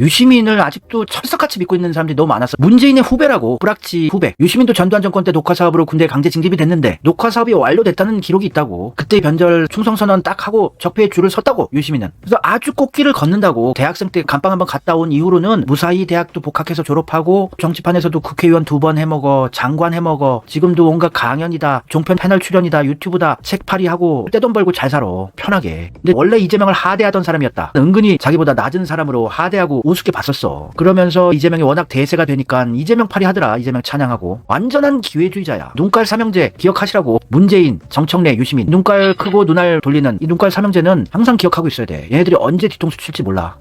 유시민을 아직도 철석같이 믿고 있는 사람들이 너무 많았어. 문재인의 후배라고 뿌락치 후배. 유시민도 전두환 정권 때 녹화 사업으로 군대 강제 징집이 됐는데 녹화 사업이 완료됐다는 기록이 있다고. 그때 변절 충성 선언 딱 하고 적폐에 줄을 섰다고 유시민은. 그래서 아주 꽃길을 걷는다고. 대학생 때 감방 한번 갔다 온 이후로는 무사히 대학도 복학해서 졸업하고 정치판에서도 국회의원 두 번 해먹어 장관 해먹어 지금도 온갖 강연이다 종편 패널 출연이다 유튜브다 책팔이 하고 떼돈 벌고 잘 살아 편하게. 근데 원래 이재명을 하대하던 사람이었다. 은근히 자기보다 낮은 사람으로 하대하고 우습게 봤었어. 그러면서 이재명이 워낙 대세가 되니까 이재명 팔이 하더라. 이재명 찬양하고. 완전한 기회주의자야. 눈깔 삼형제 기억하시라고. 문재인, 정청래, 유시민. 눈깔 크고 눈알 돌리는 이 눈깔 삼형제는 항상 기억하고 있어야 돼. 얘네들이 언제 뒤통수 칠지 몰라.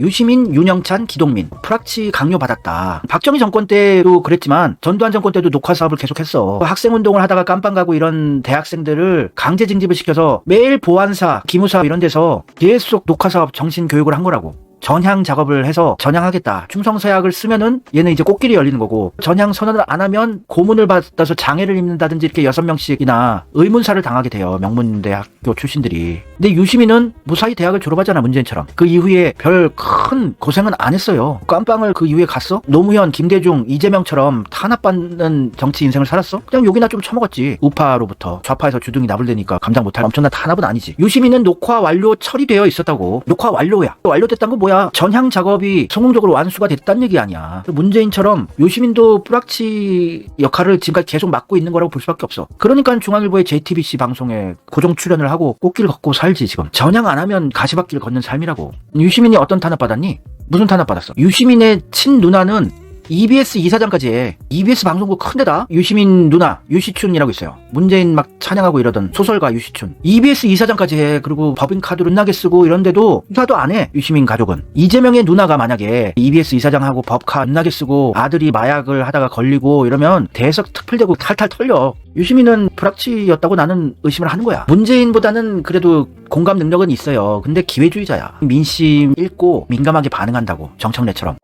유시민, 윤영찬, 기동민 프락치 강요 받았다. 박정희 정권 때도 그랬지만 전두환 정권 때도 녹화 사업을 계속했어. 학생 운동을 하다가 깜빵 가고 이런 대학생들을 강제 징집을 시켜서 매일 보안사, 기무사 이런 데서 계속 녹화 사업 정신 교육을 한 거라고. 전향 작업을 해서 전향하겠다. 충성서약을 쓰면은 얘는 이제 꽃길이 열리는 거고 전향 선언을 안 하면 고문을 받아서 장애를 입는다든지 이렇게 여섯 명씩이나 의문사를 당하게 돼요. 명문대학교 출신들이. 근데 유시민은 무사히 대학을 졸업하잖아 문재인처럼. 그 이후에 별 큰 고생은 안 했어요. 깜빵을 그 이후에 갔어? 노무현, 김대중, 이재명처럼 탄압받는 정치 인생을 살았어? 그냥 욕이나 좀 처먹었지. 우파로부터 좌파에서 주둥이 나불대니까 감당 못할 엄청난 탄압은 아니지. 유시민은 녹화 완료 처리되어 있었다고. 녹화 완료야. 완료됐다는 건 뭐야? 전향 작업이 성공적으로 완수가 됐다는 얘기 아니야. 문재인처럼 유시민도 뿌락치 역할을 지금까지 계속 맡고 있는 거라고 볼 수밖에 없어. 그러니까 중앙일보의 JTBC 방송에 고정 출연을 하고 꽃길 걷고 살지 지금. 전향 안 하면 가시밭길 걷는 삶이라고. 유시민이 어떤 탄압 받았니? 무슨 탄압 받았어? 유시민의 친 누나는 EBS 이사장까지 해. EBS 방송국 큰 데다 유시민 누나 유시춘이라고 있어요. 문재인 막 찬양하고 이러던 소설가 유시춘. EBS 이사장까지 해. 그리고 법인카드 룬나게 쓰고 이런데도 수사도 안 해. 유시민 가족은. 이재명의 누나가 만약에 EBS 이사장하고 법카 룬나게 쓰고 아들이 마약을 하다가 걸리고 이러면 대석 특필되고 탈탈 털려. 유시민은 불악치였다고 나는 의심을 하는 거야. 문재인보다는 그래도 공감 능력은 있어요. 근데 기회주의자야. 민심 읽고 민감하게 반응한다고. 정청래처럼.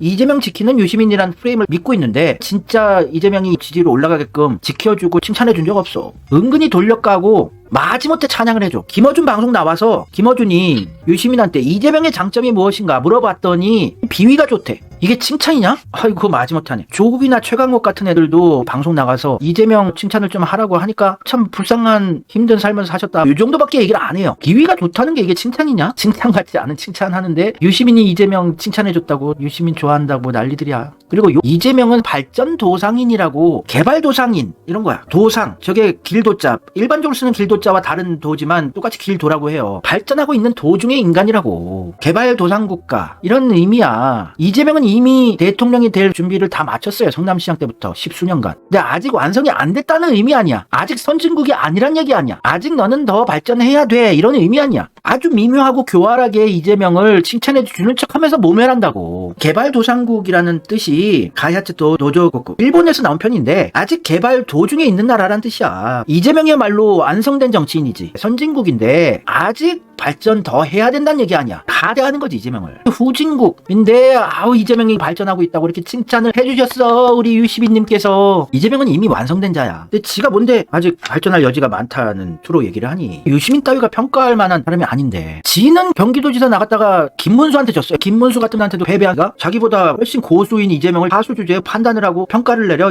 이재명 지키는 유시민이란 프레임을 믿고 있는데 진짜 이재명이 지지로 올라가게끔 지켜주고 칭찬해준 적 없어. 은근히 돌려까고 마지못해 찬양을 해줘. 김어준 방송 나와서 김어준이 유시민한테 이재명의 장점이 무엇인가 물어봤더니 비위가 좋대. 이게 칭찬이냐? 아이고 마지못하네. 조국이나 최강욱 같은 애들도 방송 나가서 이재명 칭찬을 좀 하라고 하니까 참 불쌍한 힘든 삶을 사셨다. 이 정도밖에 얘기를 안 해요. 비위가 좋다는 게 이게 칭찬이냐? 칭찬 같지 않은 칭찬하는데 유시민이 이재명 칭찬해줬다고 유시민 좋아한다고 난리들이야. 그리고 요- 이재명은 발전 도상인이라고 개발 도상인 이런 거야. 도상 저게 길도자 일반적으로 쓰는 길도자와 다른 도지만 똑같이 길도라고 해요. 발전하고 있는 도중의 인간이라고 개발 도상 국가 이런 의미야. 이재명은 이미 대통령이 될 준비를 다 마쳤어요. 성남시장 때부터 십수년간. 근데 아직 완성이 안 됐다는 의미 아니야. 아직 선진국이 아니란 얘기 아니야. 아직 너는 더 발전해야 돼 이런 의미 아니야. 아주 미묘하고 교활하게 이재명을 칭찬해 주는 척하면서 모멸한다고. 개발 도상국이라는 뜻이 가야츠도 도조국국 일본에서 나온 편인데 아직 개발 도중에 있는 나라란 뜻이야. 이재명이야말로 완성된 정치인이지. 선진국인데 아직 발전 더 해야 된다는 얘기 아니야. 하대하는 거지 이재명을. 후진국인데 아우 이재명이 발전하고 있다고 이렇게 칭찬을 해주셨어 우리 유시빈님께서. 이재명은 이미 완성된 자야. 근데 지가 뭔데 아직 발전할 여지가 많다는 투로 얘기를 하니 유시민 따위가 평가할 만한 사람이 아닌데. 지는 경기도지사 나갔다가 김문수한테 졌어요. 김문수 같은 한테도 패배하가 자기보다 훨씬 고수인 이재명을 하수 주제에 판단을 하고 평가를 내려.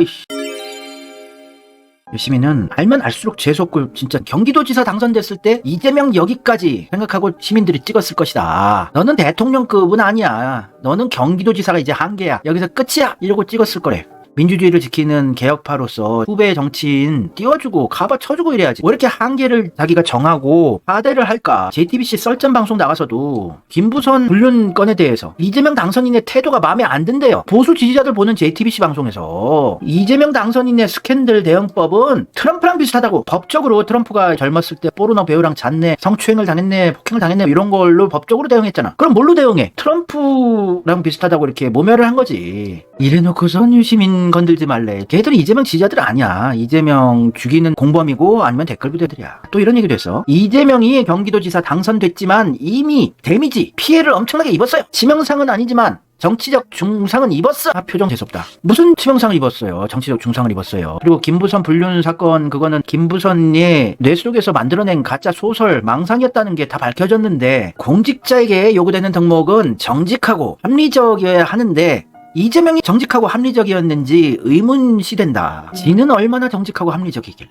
이씨. 유시민은 알면 알수록 재수없고 진짜 경기도지사 당선됐을 때 이재명 여기까지 생각하고 시민들이 찍었을 것이다. 너는 대통령급은 아니야. 너는 경기도지사가 이제 한계야. 여기서 끝이야. 이러고 찍었을 거래. 민주주의를 지키는 개혁파로서 후배 정치인 띄워주고 가봐 쳐주고 이래야지. 왜 이렇게 한계를 자기가 정하고 하대를 할까? JTBC 썰전 방송 나가서도 김부선 불륜 건에 대해서 이재명 당선인의 태도가 마음에 안 든대요. 보수 지지자들 보는 JTBC 방송에서 이재명 당선인의 스캔들 대응법은 트럼프랑 비슷하다고 법적으로 트럼프가 젊었을 때 포르노 배우랑 잤네, 성추행을 당했네, 폭행을 당했네 이런 걸로 법적으로 대응했잖아. 그럼 뭘로 대응해? 트럼프랑 비슷하다고 이렇게 모멸을 한 거지. 이래놓고선 유시민 건들지 말래. 걔들은 이재명 지지자들 아니야. 이재명 죽이는 공범이고 아니면 댓글 부대들이야. 또 이런 얘기도 했어. 이재명이 경기도지사 당선됐지만 이미 데미지, 피해를 엄청나게 입었어요. 치명상은 아니지만 정치적 중상은 입었어. 아, 표정 재수없다. 무슨 치명상을 입었어요? 정치적 중상을 입었어요. 그리고 김부선 불륜 사건 그거는 김부선의 뇌 속에서 만들어낸 가짜 소설 망상이었다는 게 다 밝혀졌는데 공직자에게 요구되는 덕목은 정직하고 합리적이어야 하는데 이재명이 정직하고 합리적이었는지 의문시된다. 지는 얼마나 정직하고 합리적이길래.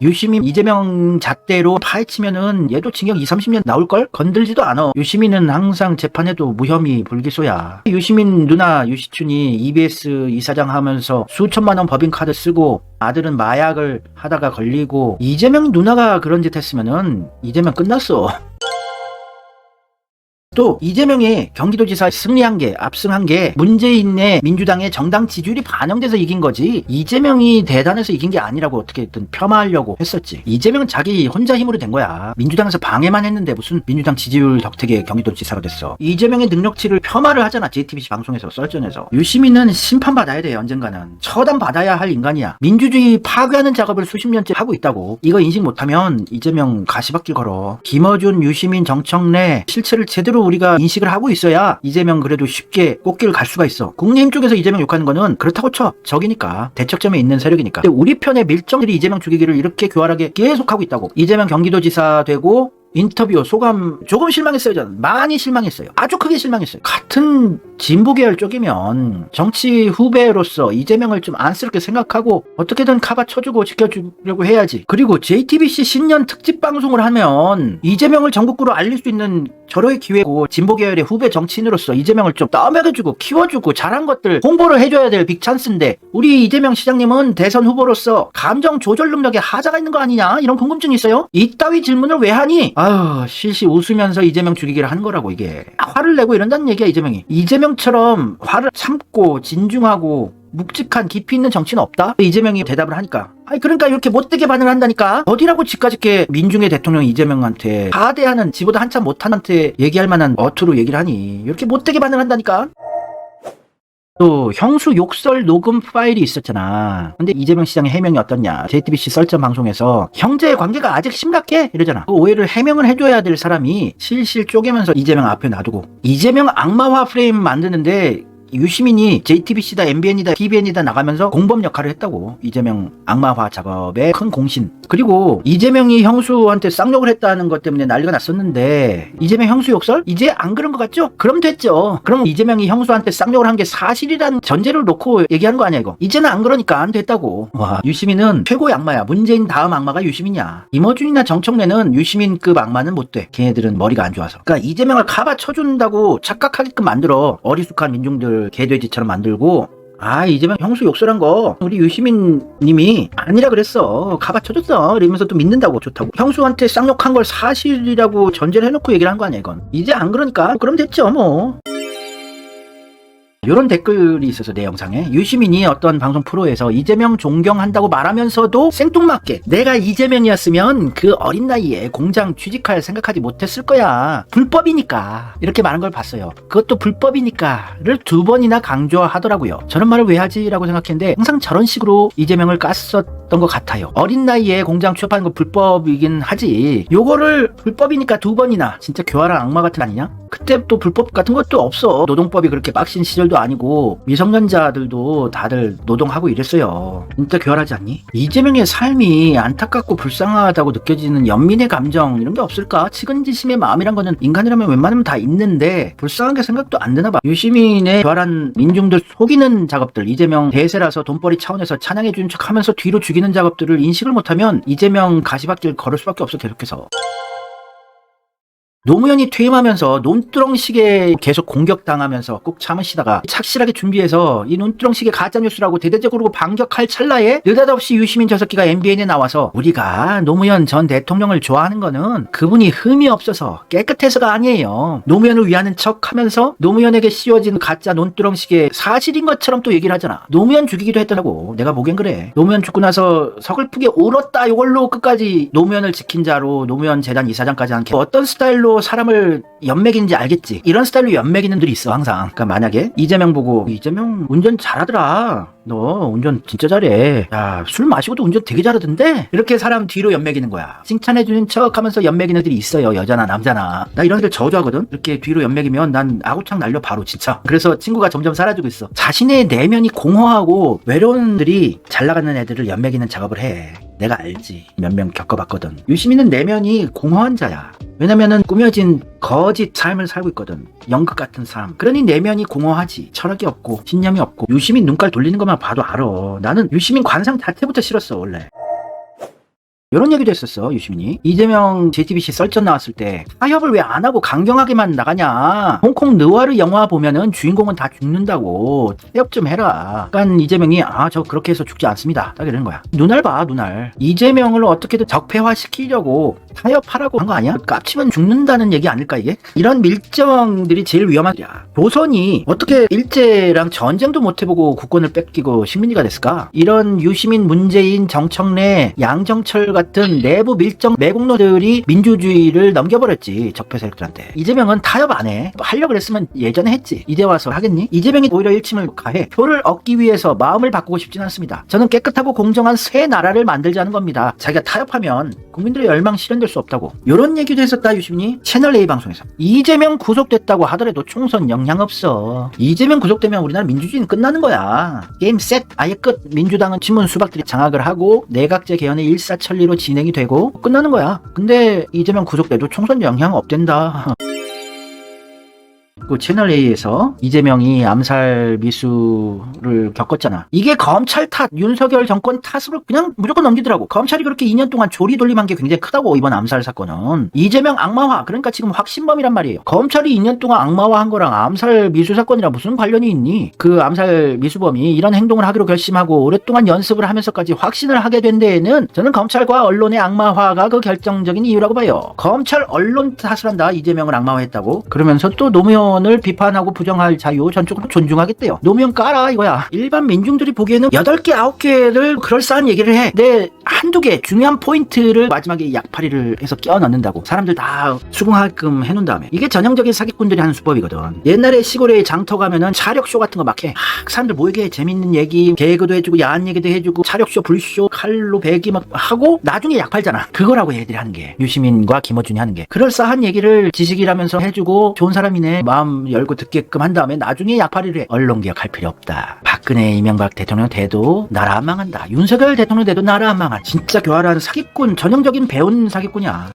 유시민 이재명 잣대로 파헤치면은 얘도 징역 2, 30년 나올걸? 건들지도 않아. 유시민은 항상 재판에도 무혐의 불기소야. 유시민 누나 유시춘이 EBS 이사장 하면서 수천만 원 법인카드 쓰고 아들은 마약을 하다가 걸리고 이재명 누나가 그런 짓 했으면은 이재명 끝났어. 또 이재명이 경기도지사 승리한 게 압승한 게 문재인의 민주당의 정당 지지율이 반영돼서 이긴 거지. 이재명이 대단해서 이긴 게 아니라고 어떻게든 폄하하려고 했었지. 이재명은 자기 혼자 힘으로 된 거야. 민주당에서 방해만 했는데 무슨 민주당 지지율 덕택에 경기도지사가 됐어. 이재명의 능력치를 폄하를 하잖아. JTBC 방송에서 썰전에서. 유시민은 심판받아야 돼 언젠가는. 처단받아야 할 인간이야. 민주주의 파괴하는 작업을 수십 년째 하고 있다고. 이거 인식 못하면 이재명 가시밭길 걸어. 김어준 유시민 정청래 실체를 제대로 우리가 인식을 하고 있어야 이재명 그래도 쉽게 꽃길을 갈 수가 있어. 국민의힘 쪽에서 이재명 욕하는 거는 그렇다고 쳐. 적이니까. 대척점에 있는 세력이니까. 근데 우리 편의 밀정들이 이재명 죽이기를 이렇게 교활하게 계속하고 있다고. 이재명 경기도지사 되고 인터뷰 소감 조금 실망했어요 저는. 많이 실망했어요. 아주 크게 실망했어요. 같은 진보 계열 쪽이면 정치 후배로서 이재명을 좀 안쓰럽게 생각하고 어떻게든 카바 쳐주고 지켜주려고 해야지. 그리고 JTBC 신년 특집 방송을 하면 이재명을 전국구로 알릴 수 있는 절호의 기회고 진보 계열의 후배 정치인으로서 이재명을 좀 떠먹여주고 키워주고 잘한 것들 홍보를 해줘야 될 빅찬스인데 우리 이재명 시장님은 대선 후보로서 감정 조절 능력에 하자가 있는 거 아니냐? 이런 궁금증이 있어요? 이따위 질문을 왜 하니 아유 실시 웃으면서 이재명 죽이기를 하는 거라고 이게 화를 내고 이런다는 얘기야 이재명이 이재명처럼 화를 참고 진중하고 묵직한 깊이 있는 정치는 없다? 이재명이 대답을 하니까. 아니, 그러니까 이렇게 못되게 반응을 한다니까? 어디라고 지까짓게 민중의 대통령 이재명한테 하대하는 지보다 한참 못한한테 얘기할 만한 어투로 얘기를 하니. 이렇게 못되게 반응을 한다니까? 또 형수 욕설 녹음 파일이 있었잖아. 근데 이재명 시장의 해명이 어떻냐? JTBC 썰전 방송에서 형제의 관계가 아직 심각해 이러잖아. 그 오해를 해명을 해줘야 될 사람이 실실 쪼개면서 이재명 앞에 놔두고 이재명 악마화 프레임 만드는데 유시민이 JTBC다, MBN이다, TVN이다 나가면서 공범 역할을 했다고. 이재명 악마화 작업의 큰 공신. 그리고 이재명이 형수한테 쌍욕을 했다는 것 때문에 난리가 났었는데 이재명 형수 욕설? 이제 안 그런 것 같죠? 그럼 됐죠. 그럼 이재명이 형수한테 쌍욕을 한 게 사실이란 전제를 놓고 얘기하는 거 아니야 이거. 이제는 안 그러니까 안 됐다고. 와 유시민은 최고의 악마야. 문재인 다음 악마가 유시민이야. 임어준이나 정청래는 유시민급 악마는 못 돼. 걔네들은 머리가 안 좋아서. 그러니까 이재명을 카바 쳐준다고 착각하게끔 만들어 어리숙한 민중들 개돼지처럼 만들고 아 이재명 형수 욕설한 거. 우리 유시민 님이 아니라 그랬어. 가봐 쳐줬어. 이러면서 또 믿는다고 좋다고. 형수한테 쌍욕한 걸 사실이라고 전제를 해놓고 얘기를 한 거 아니야 이건. 이제 안 그러니까. 그럼 됐죠 뭐 이런 댓글이 있어서 내 영상에 유시민이 어떤 방송 프로에서 이재명 존경한다고 말하면서도 생뚱맞게 내가 이재명이었으면 그 어린 나이에 공장 취직할 생각하지 못했을 거야. 불법이니까. 이렇게 말한 걸 봤어요. 그것도 불법이니까를 두 번이나 강조하더라고요. 저런 말을 왜 하지? 라고 생각했는데 항상 저런 식으로 이재명을 깠었던 것 같아요. 어린 나이에 공장 취업하는 거 불법이긴 하지. 요거를 불법이니까 두 번이나 진짜 교활한 악마 같은 거 아니냐? 그때 또 불법 같은 것도 없어. 노동법이 그렇게 빡신 시절 도 아니고 미성년자들도 다들 노동하고 이랬어요. 진짜 교활하지 않니? 이재명의 삶이 안타깝고 불쌍하다고 느껴지는 연민의 감정 이런 게 없을까? 측은지심의 마음이란 거는 인간이라면 웬만하면 다 있는데 불쌍한 게 생각도 안 드나 봐. 유시민의 교활한 민중들 속이는 작업들 이재명 대세라서 돈벌이 차원에서 찬양해 주는 척 하면서 뒤로 죽이는 작업들을 인식을 못하면 이재명 가시밭길 걸을 수밖에 없어 계속해서. 노무현이 퇴임하면서 논두렁식에 계속 공격당하면서 꾹 참으시다가 착실하게 준비해서 이 논두렁식의 가짜뉴스라고 대대적으로 반격할 찰나에 느닷없이 유시민 저 새끼가 MBN에 나와서 우리가 노무현 전 대통령을 좋아하는 거는 그분이 흠이 없어서 깨끗해서가 아니에요. 노무현을 위하는 척 하면서 노무현에게 씌워진 가짜 논두렁식의 사실인 것처럼 또 얘기를 하잖아. 노무현 죽이기도 했더라고. 내가 보기엔 그래. 노무현 죽고 나서 서글프게 울었다 이걸로 끝까지 노무현을 지킨 자로 노무현 재단 이사장까지 한 어떤 스타일로 스타일로 사람을 연맥인지 알겠지. 이런 스타일로 연맥이는 들이 있어 항상. 그러니까 만약에 이재명 보고 이재명 운전 잘하더라. 너 운전 진짜 잘해. 야 술 마시고도 운전 되게 잘하던데. 이렇게 사람 뒤로 연맥이는 거야. 칭찬해주는 척 하면서 연맥이는 애들이 있어요. 여자나 남자나. 나 이런 애들 저주하거든. 이렇게 뒤로 연맥이면 난 아구창 날려 바로 진짜. 그래서 친구가 점점 사라지고 있어. 자신의 내면이 공허하고 외로운 들이 잘 나가는 애들을 연맥이는 작업을 해. 내가 알지. 몇 명 겪어봤거든. 유시민은 내면이 공허한 자야. 왜냐면은 꾸며진 거짓 삶을 살고 있거든. 연극 같은 삶. 그러니 내면이 공허하지. 철학이 없고 신념이 없고 유시민 눈깔 돌리는 것만 봐도 알아. 나는 유시민 관상 자체부터 싫었어 원래. 이런 얘기도 했었어 유시민이. 이재명 JTBC 썰전 나왔을 때 타협을 왜 안 하고 강경하게만 나가냐. 홍콩 느와르 영화 보면은 주인공은 다 죽는다고. 타협 좀 해라. 그러니까 이재명이 아 저 그렇게 해서 죽지 않습니다. 딱 이러는 거야. 눈알 봐 눈알. 이재명을 어떻게든 적폐화시키려고 타협하라고 한 거 아니야? 깝치면 죽는다는 얘기 아닐까 이게? 이런 밀정들이 제일 위험한 야 조선이 어떻게 일제랑 전쟁도 못 해보고 국권을 뺏기고 식민지가 됐을까? 이런 유시민 문재인 정청래 양정철 같은 내부 밀정 매국노들이 민주주의를 넘겨버렸지 적폐 세력들한테. 이재명은 타협 안해. 하려고 그랬으면 예전에 했지. 이제 와서 하겠니? 이재명이 오히려 일침을 가해. 표를 얻기 위해서 마음을 바꾸고 싶진 않습니다. 저는 깨끗하고 공정한 새 나라를 만들자는 겁니다. 자기가 타협하면 국민들의 열망 실현될 수 없다고. 이런 얘기도 했었다 유시민이. 채널A 방송에서. 이재명 구속됐다고 하더라도 총선 영향 없어. 이재명 구속되면 우리나라 민주주의는 끝나는 거야. 게임 셋 아예 끝. 민주당은 친문 수박들이 장악을 하고 내각제 개헌의 일사천리로 진행이 되고 끝나는 거야. 근데 이재명 구속돼도 총선 영향 없댄다 그 채널A에서 이재명이 암살 미수를 겪었잖아. 이게 검찰 탓, 윤석열 정권 탓으로 그냥 무조건 넘기더라고. 검찰이 그렇게 2년 동안 조리돌림한 게 굉장히 크다고 이번 암살 사건은. 이재명 악마화, 그러니까 지금 확신범이란 말이에요. 검찰이 2년 동안 악마화한 거랑 암살 미수 사건이랑 무슨 관련이 있니? 그 암살 미수범이 이런 행동을 하기로 결심하고 오랫동안 연습을 하면서까지 확신을 하게 된 데에는 저는 검찰과 언론의 악마화가 그 결정적인 이유라고 봐요. 검찰 언론 탓을 한다. 이재명을 악마화했다고. 그러면서 또 노무현 을 비판하고 부정할 자유 전적으로 존중하겠대요. 노무현 까라 이거야. 일반 민중들이 보기에는 8개, 9개를 그럴싸한 얘기를 해. 내 한두 개 중요한 포인트를 마지막에 약파리를 해서 끼워 넣는다고. 사람들 다 수긍하게끔 해놓은 다음에. 이게 전형적인 사기꾼들이 하는 수법이거든. 옛날에 시골에 장터 가면은 차력쇼 같은 거 막 해. 막 사람들 모이게 재밌는 얘기, 개그도 해주고 야한 얘기도 해주고 차력쇼, 불쇼, 칼로 배기 막 하고 나중에 약 팔잖아. 그거라고 얘들이 하는 게. 유시민과 김어준이 하는 게. 그럴싸한 얘기를 지식이라면서 해주고 좋은 사람이네. 마음 열고 듣게끔 한 다음에 나중에 약팔이를 해. 언론 개혁 할 필요 없다. 박근혜 이명박 대통령 돼도 나라 안 망한다. 윤석열 대통령 돼도 나라 안 망한 진짜 교활한 사기꾼 전형적인 배운 사기꾼이야.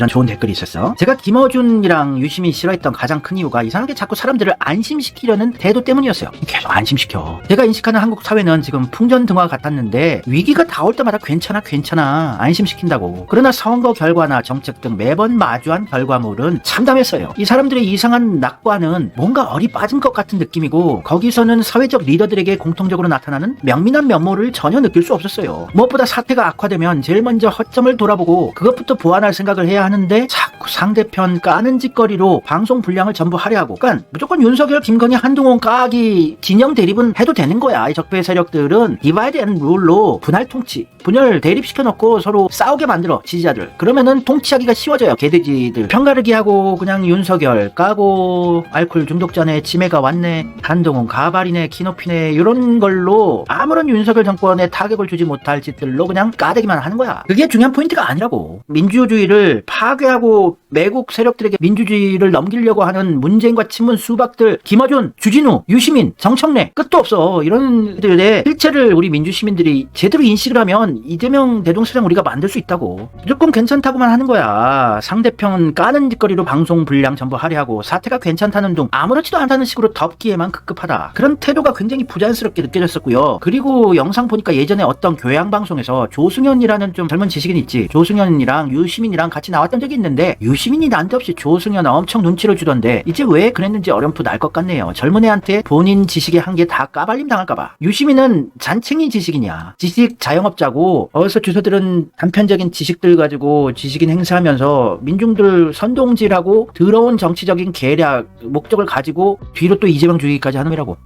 이런 좋은 댓글이 있었어. 제가 김어준이랑 유시민 싫어했던 가장 큰 이유가 이상하게 자꾸 사람들을 안심시키려는 태도 때문이었어요. 계속 안심시켜. 제가 인식하는 한국 사회는 지금 풍전등화 같았는데 위기가 닿을 때마다 괜찮아 괜찮아 안심시킨다고. 그러나 선거 결과나 정책 등 매번 마주한 결과물은 참담했어요. 이 사람들의 이상한 낙관은 뭔가 얼이 빠진 것 같은 느낌이고 거기서는 사회적 리더들에게 공통적으로 나타나는 명민한 면모를 전혀 느낄 수 없었어요. 무엇보다 사태가 악화되면 제일 먼저 허점을 돌아보고 그것부터 보완할 생각을 해야 하는데 자꾸 상대편 까는 짓거리로 방송 분량을 전부 할애하고 그러니까 무조건 윤석열, 김건희, 한동훈 까기 진영 대립은 해도 되는 거야. 이 적폐 세력들은 디바이드 앤 룰로 분할 통치, 분열 대립시켜 놓고 서로 싸우게 만들어 지지자들. 그러면은 통치하기가 쉬워져요. 개돼지들 편가르기 하고 그냥 윤석열 까고 알코올 중독자네 치매가 왔네 한동훈 가발이네 키높이네 이런 걸로 아무런 윤석열 정권에 타격을 주지 못할 짓들로 그냥 까대기만 하는 거야. 그게 중요한 포인트가 아니라고. 민주주의를 파괴하고 매국 세력들에게 민주주의를 넘기려고 하는 문재인과 친문 수박들 김어준, 주진우, 유시민, 정청래 끝도 없어. 이런 들의 실체를 우리 민주 시민들이 제대로 인식을 하면 이재명 대동수령 우리가 만들 수 있다고. 무조건 괜찮다고만 하는 거야. 상대편 까는 짓거리로 방송 분량 전부 할애하고 사태가 괜찮다는 둥 아무렇지도 않다는 식으로 덮기에만 급급하다. 그런 태도가 굉장히 부자연스럽게 느껴졌었고요. 그리고 영상 보니까 예전에 어떤 교양 방송에서 조승현이라는 좀 젊은 지식인 있지. 조승현이랑 유시민이랑 같이 나 왔던 적이 있는데 유시민이 난데없이 조승현 엄청 눈치를 주던데 이제 왜 그랬는지 어렴풋 알 것 같네요. 젊은 애한테 본인 지식의 한계 다 까발림 당할까봐. 유시민은 잔챙이 지식이냐. 지식 자영업자고 어디서 주소들은 단편적인 지식들 가지고 지식인 행사하면서 민중들 선동질하고 더러운 정치적인 계략 목적을 가지고 뒤로 또 이재명 주기까지 하는 거라고.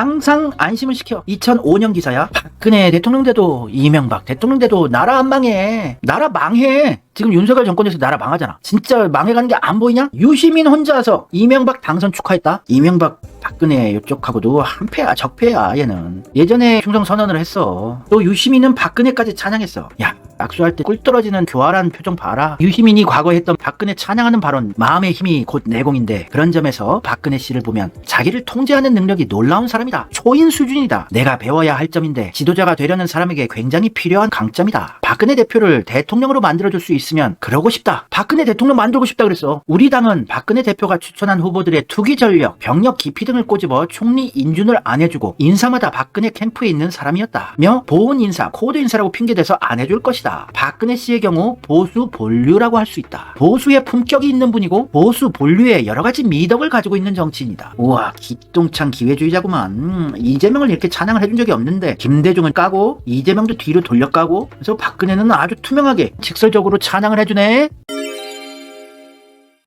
항상 안심을 시켜. 2005년 기사야. 박근혜 대통령 때도 이명박 대통령 때도 나라 안 망해. 나라 망해. 지금 윤석열 정권에서 나라 망하잖아. 진짜 망해가는 게 안 보이냐? 유시민 혼자서 이명박 당선 축하했다. 이명박 박근혜 이쪽하고도 한패야 적패야 얘는. 예전에 충성 선언을 했어. 또 유시민은 박근혜까지 찬양했어. 야 악수할 때 꿀 떨어지는 교활한 표정 봐라. 유시민이 과거에 했던 박근혜 찬양하는 발언 마음의 힘이 곧 내공인데 그런 점에서 박근혜 씨를 보면 자기를 통제하는 능력이 놀라운 사람이다. 초인 수준이다. 내가 배워야 할 점인데 지도자가 되려는 사람에게 굉장히 필요한 강점이다. 박근혜 대표를 대통령으로 만들어줄 수 있으면 그러고 싶다. 박근혜 대통령 만들고 싶다 그랬어. 우리 당은 박근혜 대표가 추천한 후보들의 투기 전력, 병력 기피 등을 꼬집어 총리 인준을 안 해주고 인사마다 박근혜 캠프에 있는 사람이었다. 며 보훈 인사, 코드 인사라고 핑계대서 안 해줄 것이다. 박근혜 씨의 경우 보수 본류라고 할 수 있다. 보수의 품격이 있는 분이고 보수 본류의 여러 가지 미덕을 가지고 있는 정치인이다. 우와 기똥찬 기회주의자구만. 음, 이재명을 이렇게 찬양을 해준 적이 없는데 김대중을 까고 이재명도 뒤로 돌려 까고 그래서 박근혜는 아주 투명하게 직설적으로 찬양을 해주네.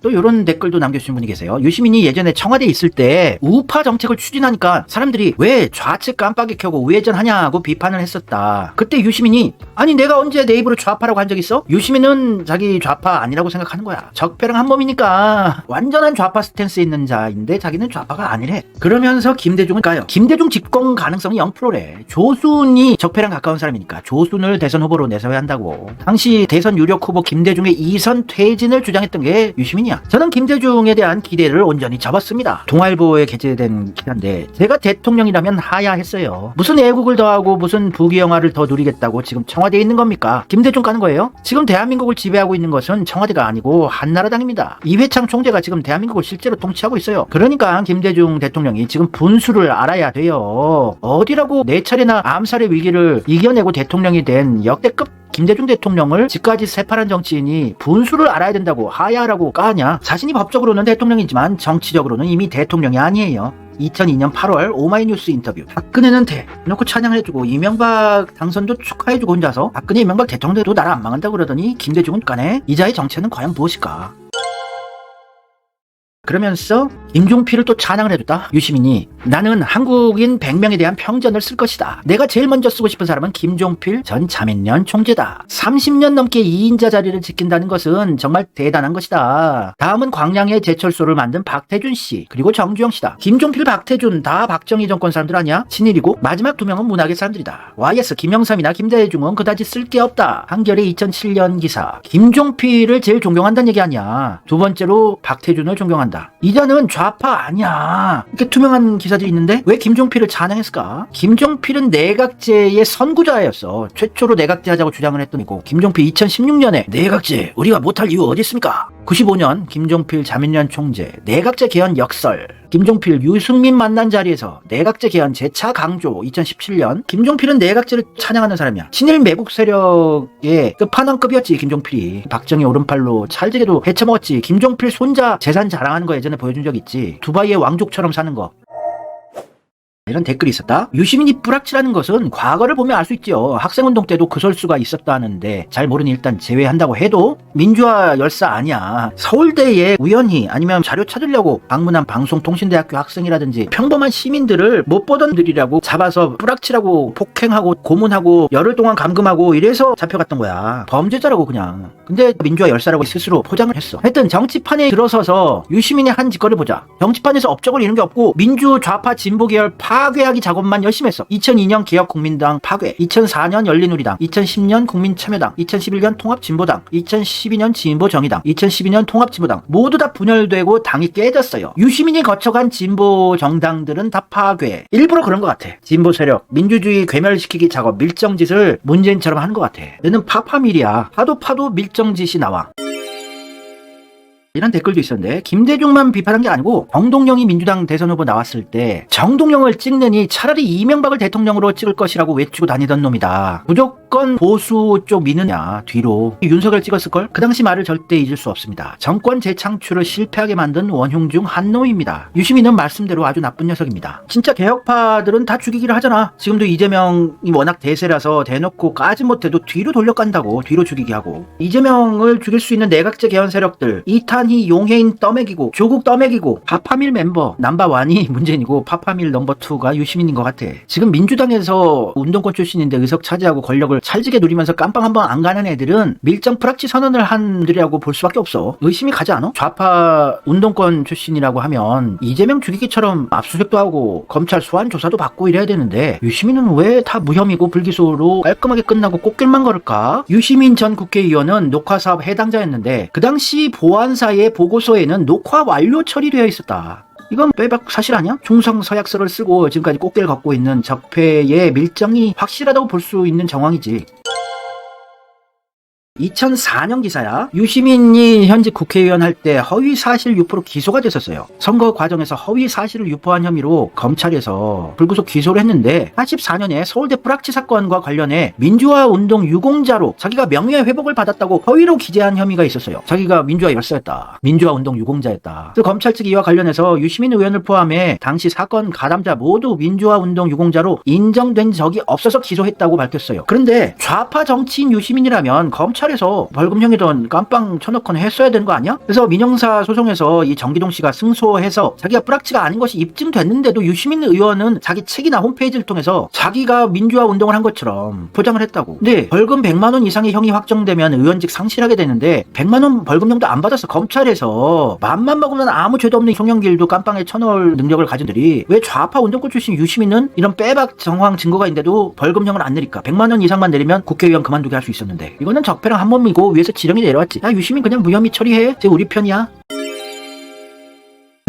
또 이런 댓글도 남겨주신 분이 계세요. 유시민이 예전에 청와대에 있을 때 우파 정책을 추진하니까 사람들이 왜 좌측 깜빡이 켜고 우회전하냐고 비판을 했었다. 그때 유시민이 아니 내가 언제 내 입으로 좌파라고 한 적 있어? 유시민은 자기 좌파 아니라고 생각하는 거야. 적폐랑 한 몸이니까 완전한 좌파 스탠스에 있는 자인데 자기는 좌파가 아니래. 그러면서 김대중을 까요. 김대중 집권 가능성이 0%래. 조순이 적폐랑 가까운 사람이니까 조순을 대선 후보로 내세워야 한다고. 당시 대선 유력 후보 김대중의 이선 퇴진을 주장했던 게 유시민이야. 저는 김대중에 대한 기대를 온전히 접었습니다. 동아일보에 게재된 기사인데 제가 대통령이라면 하야했어요. 무슨 애국을 더하고 무슨 부귀 영화를 더 누리겠다고 지금 청와대에 있는 겁니까? 김대중 까는 거예요? 지금 대한민국을 지배하고 있는 것은 청와대가 아니고 한나라당입니다. 이회창 총재가 지금 대한민국을 실제로 통치하고 있어요. 그러니까 김대중 대통령이 지금 분수를 알아야 돼요. 어디라고 네 차례나 암살의 위기를 이겨내고 대통령이 된 역대급 김대중 대통령을 집까지 세파란 정치인이 분수를 알아야 된다고 하야라고 까냐? 자신이 법적으로는 대통령이지만 정치적으로는 이미 대통령이 아니에요. 2002년 8월 오마이뉴스 인터뷰. 박근혜는 대 놓고 찬양해주고 이명박 당선도 축하해주고 혼자서 박근혜 이명박 대통령도 나라 안 망한다고 그러더니 김대중은 까네. 이자의 정체는 과연 무엇일까 그러면서 김종필을 또 찬양을 해줬다. 유시민이 나는 한국인 100명에 대한 평전을 쓸 것이다. 내가 제일 먼저 쓰고 싶은 사람은 김종필 전 자민련 총재다. 30년 넘게 2인자 자리를 지킨다는 것은 정말 대단한 것이다. 다음은 광양의 제철소를 만든 박태준 씨 그리고 정주영 씨다. 김종필, 박태준 다 박정희 정권 사람들 아니야? 친일이고 마지막 두 명은 문학의 사람들이다. YS 김영삼이나 김대중은 그다지 쓸 게 없다. 한겨레 2007년 기사. 김종필을 제일 존경한다는 얘기 아니야. 두 번째로 박태준을 존경한다. 이자는 좌파 아니야. 이렇게 투명한 기사들이 있는데 왜 김종필을 찬양했을까? 김종필은 내각제의 선구자였어. 최초로 내각제 하자고 주장을 했던 이고 김종필 2016년에 내각제 우리가 못할 이유 어디 있습니까? 95년 김종필 자민련 총재 내각제 개헌 역설 김종필 유승민 만난 자리에서 내각제 개헌 재차 강조 2017년. 김종필은 내각제를 찬양하는 사람이야. 친일 매국 세력의 끝판왕급이었지 김종필이. 박정희 오른팔로 찰지게도 헤쳐먹었지. 김종필 손자 재산 자랑하는 거 예전에 보여준 적 있지. 두바이의 왕족처럼 사는 거 이런 댓글이 있었다. 유시민이 뿌락치라는 것은 과거를 보면 알 수 있죠. 학생운동 때도 그 설수가 있었다는데 잘 모르니 일단 제외한다고 해도 민주화 열사 아니야. 서울대에 우연히 아니면 자료 찾으려고 방문한 방송통신대학교 학생이라든지 평범한 시민들을 못 보던 들이라고 잡아서 뿌락치라고 폭행하고 고문하고 열흘 동안 감금하고 이래서 잡혀갔던 거야. 범죄자라고 그냥. 근데 민주화 열사라고 스스로 포장을 했어. 하여튼 정치판에 들어서서 유시민의 한 짓거리 보자. 정치판에서 업적을 이룬 게 없고 민주 좌파 진보 계열 파 괴하기 작업만 열심히 했어. 2002년 개혁국민당 파괴, 2004년 열린우리당, 2010년 국민참여당, 2011년 통합진보당, 2012년 진보정의당, 2012년 통합진보당 모두 다 분열되고 당이 깨졌어요. 유시민이 거쳐간 진보 정당들은 다 파괴. 일부러 그런 것 같아. 진보 세력, 민주주의 괴멸시키기 작업, 밀정짓을 문재인처럼 하는 것 같아. 얘는 파파밀이야. 파도 파도 밀정짓이 나와. 이런 댓글도 있었는데 김대중만 비판한 게 아니고 정동영이 민주당 대선 후보 나왔을 때 정동영을 찍느니 차라리 이명박을 대통령으로 찍을 것이라고 외치고 다니던 놈이다. 무조건 보수 쪽 미느냐 뒤로 윤석열 찍었을 걸? 그 당시 말을 절대 잊을 수 없습니다. 정권 재창출을 실패하게 만든 원흉 중 한 놈입니다. 유시민은 말씀대로 아주 나쁜 녀석입니다. 진짜 개혁파들은 다 죽이기를 하잖아. 지금도 이재명이 워낙 대세라서 대놓고 까지 못해도 뒤로 돌려간다고 뒤로 죽이게 하고 이재명을 죽일 수 있는 내각제 개헌 세력들 이탄 주한희 용해인 떠먹이고 조국 떠먹이고 파파밀 멤버 넘버1이 문재인이고 파파밀 넘버2가 유시민인 것 같아. 지금 민주당에서 운동권 출신인데 의석 차지하고 권력을 찰지게 누리면서 깜빵 한번 안 가는 애들은 밀정 프락치 선언을 한 분들이라고 볼 수밖에 없어. 의심이 가지 않아? 좌파 운동권 출신이라고 하면 이재명 죽이기처럼 압수수색도 하고 검찰 소환 조사도 받고 이래야 되는데 유시민은 왜 다 무혐의고 불기소로 깔끔하게 끝나고 꽃길만 걸을까? 유시민 전 국회의원은 녹화 사업 해당자였는데 그 당시 보안사 의 보고서에는 녹화 완료 처리되어 있었다. 이건 빼박 사실 아니야? 중성 서약서를 쓰고 지금까지 꽃길 걷고 있는 적폐의 밀정이 확실하다고 볼 수 있는 정황이지. 2004년 기사야. 유시민이 현직 국회의원 할 때 허위 사실 유포로 기소가 됐었어요. 선거 과정에서 허위 사실을 유포한 혐의로 검찰에서 불구속 기소를 했는데 84년에 서울대 프락치 사건과 관련해 민주화 운동 유공자로 자기가 명예 회복을 받았다고 허위로 기재한 혐의가 있었어요. 자기가 민주화 열사였다. 민주화 운동 유공자였다. 그래서 검찰 측 이와 관련해서 유시민 의원을 포함해 당시 사건 가담자 모두 민주화 운동 유공자로 인정된 적이 없어서 기소했다고 밝혔어요. 그런데 좌파 정치인 유시민이라면 검찰 에서 벌금형이든 깜빵 쳐넣거나 했어야 되는 거 아니야? 그래서 민형사 소송에서 이 정기동 씨가 승소해서 자기가 뿌락치가 아닌 것이 입증됐는데도 유시민 의원은 자기 책이나 홈페이지를 통해서 자기가 민주화 운동을 한 것처럼 포장을 했다고. 근데 벌금 100만 원 이상의 형이 확정되면 의원직 상실하게 되는데 100만 원 벌금형도 안 받아서 검찰에서 맘만 먹으면 아무 죄도 없는 송영길도 깜빵에 쳐넣을 능력을 가진 들이 왜 좌파 운동권 출신 유시민은 이런 빼박 정황 증거가 있는데도 벌금형을 안 내릴까? 100만 원 이상만 내리면 국회의원 그만두게 할 수 있었는데 이거는 적폐 랑한 몸이고 위에서 지령이 내려왔지. 야 유시민 그냥 무혐의 처리해. 제 우리 편이야.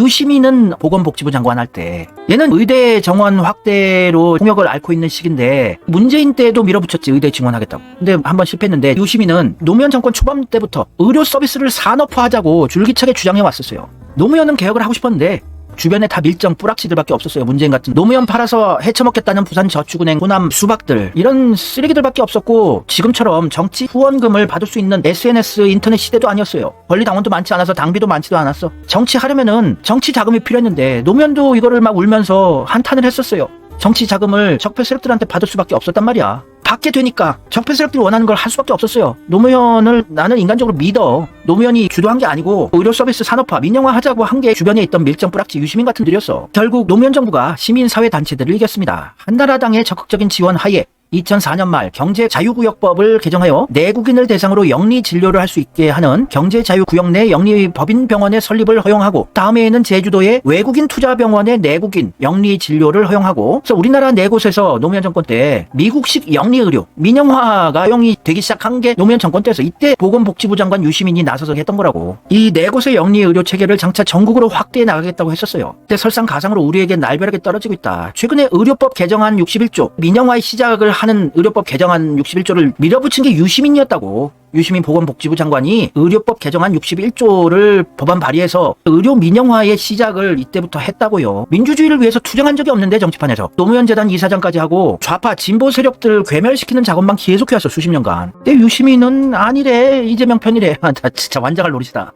유시민은 보건복지부 장관 할 때 얘는 의대 정원 확대로 통역을 앓고 있는 시기인데 문재인 때도 밀어붙였지 의대 증원하겠다고 근데 한 번 실패했는데 유시민은 노무현 정권 초반 때부터 의료 서비스를 산업화하자고 줄기차게 주장해 왔었어요 노무현은 개혁을 하고 싶었는데 주변에 다 밀정 뿌락치들밖에 없었어요. 문재인 같은 노무현 팔아서 헤쳐먹겠다는 부산 저축은행 호남 수박들 이런 쓰레기들밖에 없었고 지금처럼 정치 후원금을 받을 수 있는 SNS 인터넷 시대도 아니었어요. 권리 당원도 많지 않아서 당비도 많지도 않았어. 정치 하려면은 정치 자금이 필요했는데 노무현도 이거를 막 울면서 한탄을 했었어요. 정치 자금을 적폐 세력들한테 받을 수밖에 없었단 말이야. 받게 되니까 적폐 세력들이 원하는 걸 할 수밖에 없었어요. 노무현을 나는 인간적으로 믿어. 노무현이 주도한 게 아니고 의료 서비스 산업화, 민영화 하자고 한 게 주변에 있던 밀정 뿌락치 유시민 같은 들이었어. 결국 노무현 정부가 시민 사회 단체들을 이겼습니다. 한나라당의 적극적인 지원 하에 2004년 말 경제 자유구역법을 개정하여 내국인을 대상으로 영리 진료를 할 수 있게 하는 경제 자유구역 내 영리 법인 병원의 설립을 허용하고 다음해에는 제주도의 외국인 투자 병원의 내국인 영리 진료를 허용하고 그래서 우리나라 네 곳에서 노무현 정권 때 미국식 영리 의료 민영화가 허용이 되기 시작한 게 노무현 정권 때에서 이때 보건복지부 장관 유시민이 나서서 했던 거라고 이 네 곳의 영리 의료 체계를 장차 전국으로 확대해 나가겠다고 했었어요. 근데 설상가상으로 우리에게 날벼락이 떨어지고 있다. 최근에 의료법 개정안 61조 민영화의 시작을 하는 의료법 개정안 61조를 밀어붙인 게 유시민이었다고. 유시민 보건복지부 장관이 의료법 개정안 61조를 법안 발의해서 의료 민영화의 시작을 이때부터 했다고요. 민주주의를 위해서 투쟁한 적이 없는데 정치판에서 노무현 재단 이사장까지 하고 좌파 진보 세력들을 괴멸시키는 작업만 계속해왔어 수십 년간. 근데 유시민은 아니래 이재명 편이래. 아, 나 진짜 완장할 노릇이다.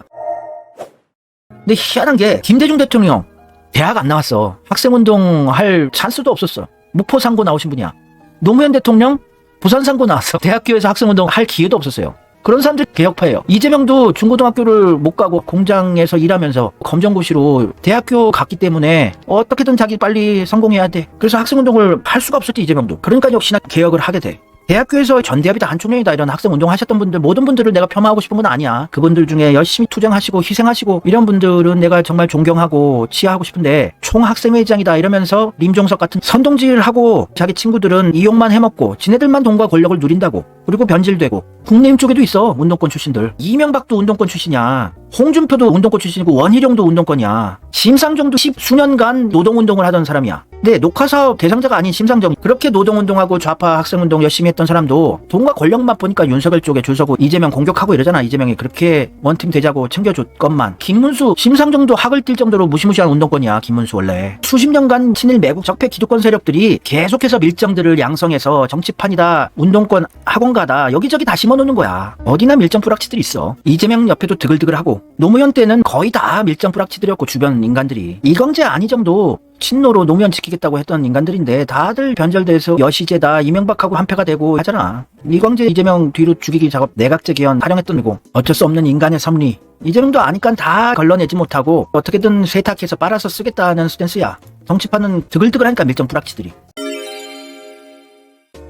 근데 희한한 게 김대중 대통령 대학 안 나왔어. 학생운동 할 찬스도 없었어. 목포 상고 나오신 분이야. 노무현 대통령 부산 상고 나왔어. 대학교에서 학생운동 할 기회도 없었어요. 그런 사람들 개혁파예요. 이재명도 중고등학교를 못 가고 공장에서 일하면서 검정고시로 대학교 갔기 때문에 어떻게든 자기 빨리 성공해야 돼. 그래서 학생운동을 할 수가 없었지 이재명도. 그러니까 역시나 개혁을 하게 돼. 대학교에서 전대합이다 한총련이다 이런 학생 운동 하셨던 분들 모든 분들을 내가 폄하하고 싶은 건 아니야. 그분들 중에 열심히 투쟁하시고 희생하시고 이런 분들은 내가 정말 존경하고 치하하고 싶은데 총학생회장이다 이러면서 림종석 같은 선동질하고 자기 친구들은 이용만 해먹고 지네들만 돈과 권력을 누린다고. 그리고 변질되고. 국내임 쪽에도 있어 운동권 출신들. 이명박도 운동권 출신이야. 홍준표도 운동권 출신이고 원희룡도 운동권이야. 심상정도 십수년간 노동운동을 하던 사람이야 근데 녹화사업 대상자가 아닌 심상정. 그렇게 노동운동하고 좌파 학생운동 열심히 했던 사람도 돈과 권력만 보니까 윤석열 쪽에 줄 서고 이재명 공격하고 이러잖아. 이재명이 그렇게 원팀 되자고 챙겨줬건만. 김문수 심상정도 학을 뛸 정도로 무시무시한 운동권이야 김문수 원래. 수십 년간 친일 매국 적폐 기득권 세력들이 계속해서 밀정들을 양성해서 정치판이다 운동권 학원가다 여기저기 다 심어놓는 거야. 어디나 밀정 뿌락치들이 있어. 이재명 옆에도 드글드글하고. 노무현 때는 거의 다 밀정 뿌락치들이었고 주변 인간들이. 이광재 안희정도 친노로 노무현 지키겠다고 했던 인간들인데 다들 변절돼서 여시제다 이명박하고 한패가 되고 하잖아. 이광재 이재명 뒤로 죽이기 작업 내각제 기원 활용했던 거고 어쩔 수 없는 인간의 섭리 이재명도 아니까 다 걸러내지 못하고 어떻게든 세탁해서 빨아서 쓰겠다는 스탠스야. 정치판은 드글드글하니까 밀정 뿌락치들이.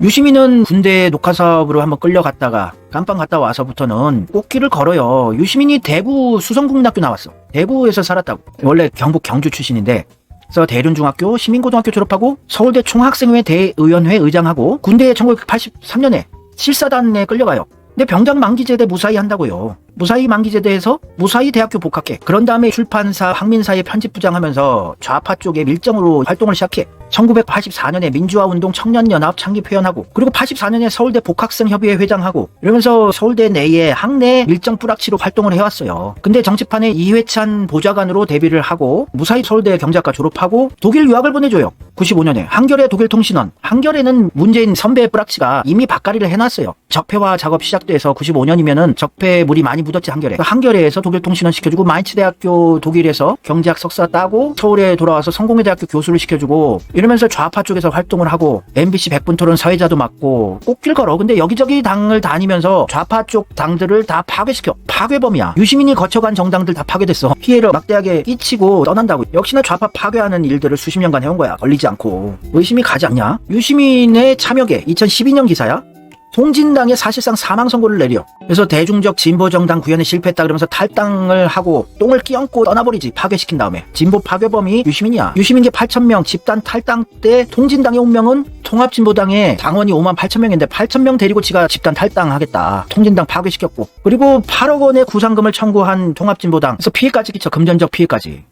유시민은 군대 녹화 사업으로 한번 끌려갔다가 깜빵 갔다 와서부터는 꽃길을 걸어요. 유시민이 대구 수성국민학교 나왔어. 대구에서 살았다고. 원래 경북 경주 출신인데 그래서 대륜중학교, 시민고등학교 졸업하고 서울대 총학생회 대의원회 의장하고 군대에 1983년에 실사단에 끌려가요. 근데 병장 만기제대 무사히 한다고요. 무사히 만기제대에서 무사히 대학교 복학해. 그런 다음에 출판사 항민사의 편집부장 하면서 좌파 쪽에 밀정으로 활동을 시작해. 1984년에 민주화운동 청년연합 창립 회원하고 그리고 84년에 서울대 복학생협의회 회장하고 이러면서 서울대 내에 학내 밀정 뿌락치로 활동을 해왔어요. 근데 정치판에 이회찬 보좌관으로 데뷔를 하고 무사히 서울대 경제학과 졸업하고 독일 유학을 보내줘요. 95년에 한겨레 독일 통신원 한겨레는 문재인 선배 뿌락치가 이미 박가리를 해놨어요. 적폐화 작업 시작돼서 95년이면은 적폐 물이 많이 묻었지 한겨레. 한겨레에서 독일 통신원 시켜주고 마인츠 대학교 독일에서 경제학 석사 따고 서울에 돌아와서 성공회 대학교 교수를 시켜주고 이러면서 좌파 쪽에서 활동을 하고 MBC 백분 토론 사회자도 맡고 꽃길 걸어. 근데 여기저기 당을 다니면서 좌파 쪽 당들을 다 파괴시켜. 파괴범이야. 유시민이 거쳐간 정당들 다 파괴됐어. 피해를 막대하게 끼치고 떠난다고. 역시나 좌파 파괴하는 일들을 수십 년간 해온 거야. 걸리지 않고. 의심이 가지 않냐? 유시민의 참여계 2012년 기사야. 통진당에 사실상 사망 선고를 내려. 그래서 대중적 진보 정당 구현에 실패했다 그러면서 탈당을 하고 똥을 끼얹고 떠나버리지 파괴시킨 다음에 진보 파괴범이 유시민이야. 유시민계 8천 명 집단 탈당 때 통진당의 운명은 통합진보당에 당원이 5만 8천 명인데 8천 명 데리고 지가 집단 탈당하겠다. 통진당 파괴시켰고 그리고 8억 원의 구상금을 청구한 통합진보당. 그래서 피해까지 끼쳐 금전적 피해까지.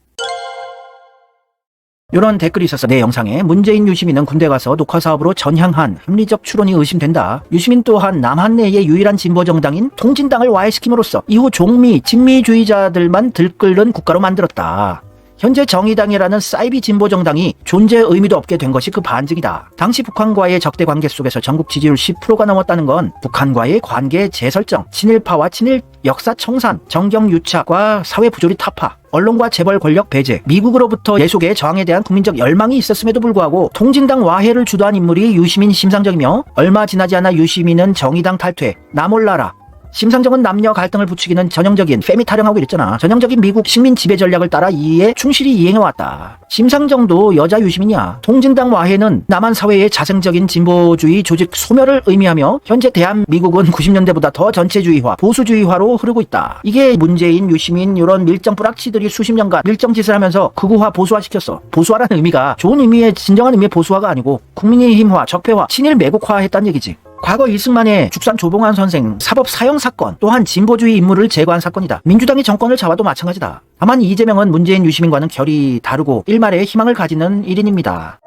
이런 댓글이 있었어 내 영상에 문재인 유시민은 군대 가서 녹화 사업으로 전향한 합리적 추론이 의심된다. 유시민 또한 남한 내의 유일한 진보 정당인 통진당을 와해시킴으로써 이후 종미 친미주의자들만 들끓는 국가로 만들었다. 현재 정의당이라는 사이비 진보 정당이 존재 의미도 없게 된 것이 그 반증이다. 당시 북한과의 적대 관계 속에서 전국 지지율 10%가 넘었다는 건 북한과의 관계 재설정, 친일파와 친일 역사 청산, 정경 유착과 사회 부조리 타파, 언론과 재벌 권력 배제, 미국으로부터 예속의 저항에 대한 국민적 열망이 있었음에도 불구하고 통진당 와해를 주도한 인물이 유시민 심상정이며 얼마 지나지 않아 유시민은 정의당 탈퇴, 나 몰라라, 심상정은 남녀 갈등을 부추기는 전형적인 페미 타령하고 이랬잖아. 전형적인 미국 식민 지배 전략을 따라 이에 충실히 이행해왔다. 심상정도 여자 유시민이야. 통진당 와해는 남한 사회의 자생적인 진보주의 조직 소멸을 의미하며 현재 대한미국은 90년대보다 더 전체주의화, 보수주의화로 흐르고 있다. 이게 문재인, 유시민 이런 밀정 뿌락치들이 수십 년간 밀정 짓을 하면서 극우화, 보수화시켰어. 보수화라는 의미가 좋은 의미의 진정한 의미의 보수화가 아니고 국민의힘화, 적폐화, 친일 매국화 했단 얘기지. 과거 이승만의 죽산 조봉환 선생 사법 사형 사건 또한 진보주의 인물을 제거한 사건이다. 민주당이 정권을 잡아도 마찬가지다. 다만 이재명은 문재인 유시민과는 결이 다르고 일말의 희망을 가지는 1인입니다.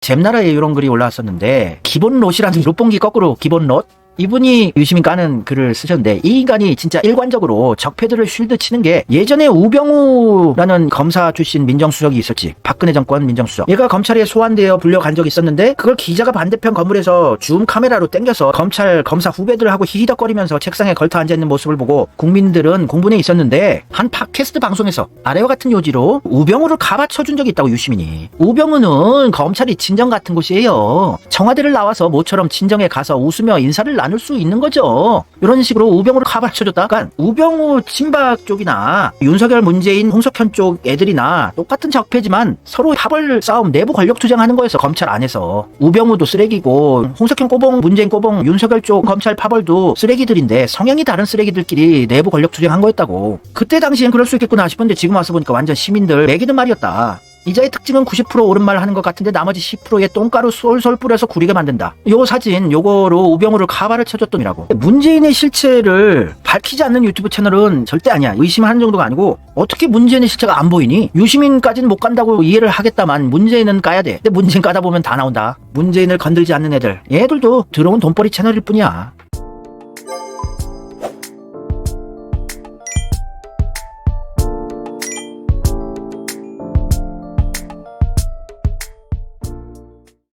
잼나라에 이런 글이 올라왔었는데 기본롯이라는 롯봉기 거꾸로 기본롯 이분이 유시민 까는 글을 쓰셨는데 이 인간이 진짜 일관적으로 적폐들을 쉴드 치는 게 예전에 우병우라는 검사 출신 민정수석이 있었지. 박근혜 정권 민정수석. 얘가 검찰에 소환되어 불려간 적이 있었는데 그걸 기자가 반대편 건물에서 줌 카메라로 땡겨서 검찰 검사 후배들하고 히히덕거리면서 책상에 걸터 앉아있는 모습을 보고 국민들은 공분에 있었는데 한 팟캐스트 방송에서 아래와 같은 요지로 우병우를 가바쳐준 적이 있다고 유시민이. 우병우는 검찰이 친정 같은 곳이에요. 청와대를 나와서 모처럼 친정에 가서 웃으며 인사를 나눌 수 있는 거죠. 이런 식으로 우병우를 카바쳐줬다. 그러니까 우병우 친박 쪽이나 윤석열 문재인 홍석현 쪽 애들이나 똑같은 적폐지만 서로 파벌 싸움 내부 권력 투쟁하는 거에서 검찰 안에서 우병우도 쓰레기고 홍석현 꼬봉 문재인 꼬봉 윤석열 쪽 검찰 파벌도 쓰레기들인데 성향이 다른 쓰레기들끼리 내부 권력 투쟁한 거였다고. 그때 당시엔 그럴 수 있겠구나 싶은데 지금 와서 보니까 완전 시민들 매기는 말이었다. 이자의 특징은 90% 옳은말 하는 것 같은데 나머지 10%의 똥가루 쏠쏠 뿌려서 구리게 만든다. 요 사진 요거로 우병우를 카바를 쳐줬더니라고. 문재인의 실체를 밝히지 않는 유튜브 채널은 절대 아니야. 의심하는 정도가 아니고 어떻게 문재인의 실체가 안 보이니? 유시민까지는 못 간다고 이해를 하겠다만 문재인은 까야 돼. 근데 문재인 까다 보면 다 나온다. 문재인을 건들지 않는 애들. 얘들도 들어온 돈벌이 채널일 뿐이야.